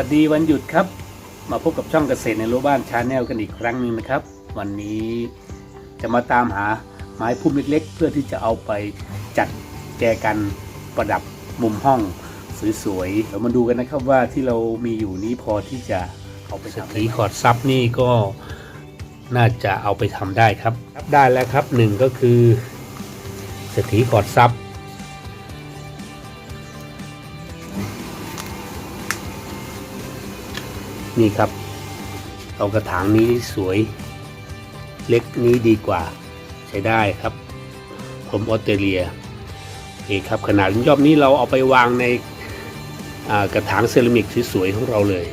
ัสดีวันหยุดครับ มาพบกับช่องเกษตรในรั้วบ้านชาแนลกันอีกครั้งหนึ่งนะครับ วันนี้จะมาตามหาไม้พุ่มเล็กๆ เพื่อที่จะเอาไปจัดแจกันประดับมุมห้องสวยๆเดี๋ยวมาดูกันนะครับว่าที่เรามีอยู่นี้พอที่จะเอาไปทำได้ขอดซับนี่ก็น่าจะเอาไปทำได้ครับ ได้แล้วครับหนึ่งก็คือเศรษฐีขอดซับ นี่ครับ เอากระถางนี้สวย เล็กนี้ดีกว่า ใช้ได้ครับ ผมออสเตรเลียโอเคครับขนาดยอบนี้เราเอาไปวางในกระถางเซรามิกสวยๆของเราเลย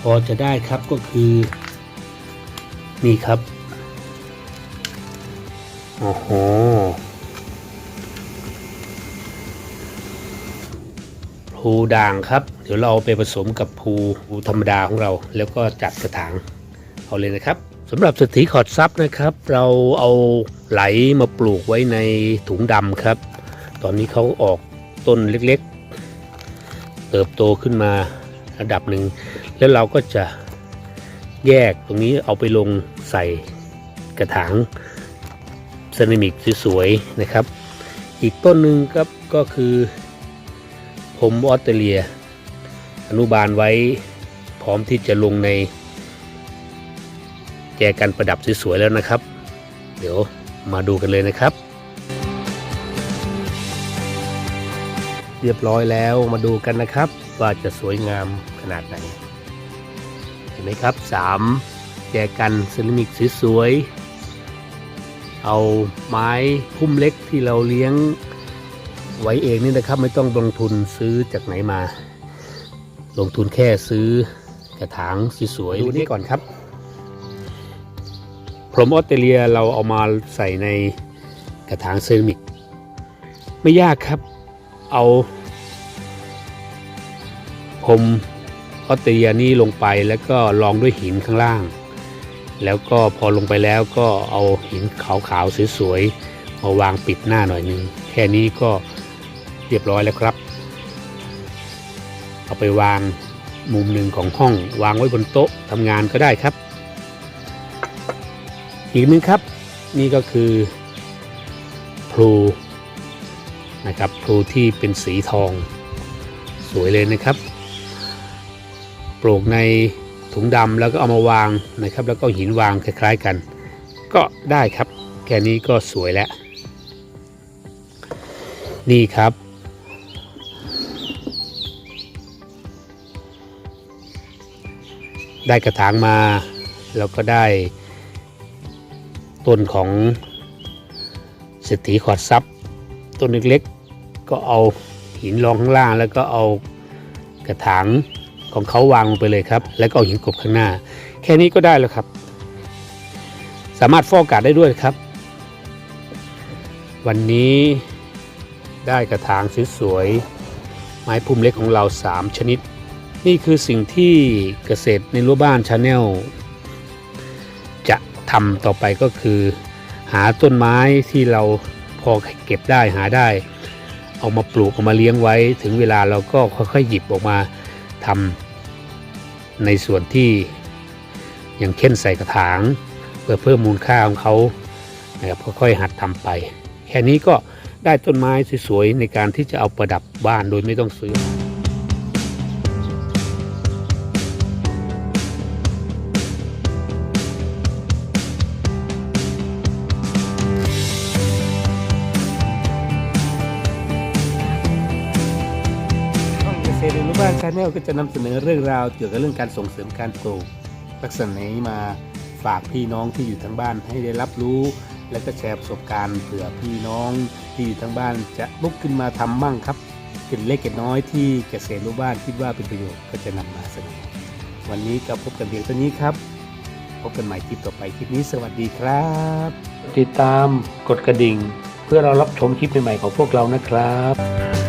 พอจะได้ครับก็คือนี่ครับ โอ้โห ภูด่างครับ เดี๋ยวเราเอาไปผสมกับภูภูธรรมดาของเรา แล้วก็จัดกระถางเอาเลยนะครับสำหรับสถีขอดซับนะครับ เราเอาไหลมาปลูกไว้ในถุงดำครับ ตอนนี้เขาออกต้นเล็กๆ เติบโตขึ้นมาระดับหนึ่ง แล้วเราก็จะแยกตรงนี้เอาไปลงใส่กระถางเซรามิกสวยๆนะครับ อีกต้นหนึ่งครับก็คือ ผมออสเตรเลีย อนุบาลไว้พร้อมที่จะลงในแจกันประดับสวยๆแล้วนะครับ เดี๋ยวมาดูกันเลยนะครับ เรียบร้อยแล้วมาดูกันนะครับ ว่าจะสวยงามขนาดไหน เห็นไหมครับสามแจกันเซรามิกสวยๆเอาไม้พุ่มเล็กที่เราเลี้ยง ไว้เองนี่นะครับ ไม่ต้องลงทุนซื้อจากไหนมา ลงทุนแค่ซื้อกระถางสวยๆดูนี่ก่อนครับ พรมออสเตรเลียเราเอามาใส่ในกระถางเซรามิก ไม่ยากครับเอาพรมออสเตรเลียนี่ลงไปแล้วก็รองด้วยหินข้างล่าง แล้วก็พอลงไปแล้วก็เอาหินขาวๆสวยๆมาวางปิดหน้าหน่อยนึง แค่นี้ก็ เรียบร้อยแล้วครับ เอาไปวางมุมหนึ่งของห้องวางไว้บนโต๊ะทำงานก็ได้ครับ อีกหนึ่งครับ นี่ก็คือพลูนะครับพลูที่เป็นสีทอง สวยเลยนะครับปลูกในถุงดำแล้วก็เอามาวางนะครับ แล้วก็หินวางคล้าย ๆกัน ก็ได้ครับ แค่นี้ก็สวยแล้ว นี่ครับ ได้กระถางมา แล้วก็ได้ต้นของเศรษฐีขอดซับต้นเล็กๆก็เอาหินรองข้างล่าง แล้วก็เอากระถางของเขาวางลงไปเลยครับ แล้วก็เอาหินกบข้างหน้า แค่นี้ก็ได้แล้วครับ สามารถฟอกอากาศได้ด้วยครับ วันนี้ได้กระถางสวยๆไม้พุ่มเล็กของเรา 3 ชนิด นี่คือสิ่งที่เกษตรในรั้วบ้านชาแนลจะทำต่อไปก็คือ หาต้นไม้ที่เราพอเก็บได้หาได้ เอามาปลูกเอามาเลี้ยงไว้ ถึงเวลาเราก็ค่อยๆหยิบออกมาทำในส่วนที่อย่างเช่นใส่กระถาง เพื่อเพิ่มมูลค่าของเขานะครับค่อยๆหัดทำไป แค่นี้ก็ได้ต้นไม้สวยๆในการที่จะเอาประดับบ้านโดยไม่ต้องซื้อ บ้านชาแนลก็จะนำเสนอเรื่องราวเกี่ยวกับเรื่องการส่งเสริมการปลูกลักษณะนี้มาฝากพี่น้องที่อยู่ทั้งบ้านให้ได้รับรู้ และก็แชร์ประสบการณ์เผื่อพี่น้องที่อยู่ทั้งบ้านจะลุกขึ้นมาทำมั่งครับเกร็ดเล็กเกร็ดน้อยที่เกษตรรู้บ้านคิดว่าเป็นประโยชน์ก็จะนำมาเสนอวันนี้ก็พบกันเพียงเท่านี้ครับ พบกันใหม่คลิปต่อไปคลิปนี้สวัสดีครับ ติดตามกดกระดิ่ง เพื่อเรารับชมคลิปใหม่ๆของพวกเรานะครับ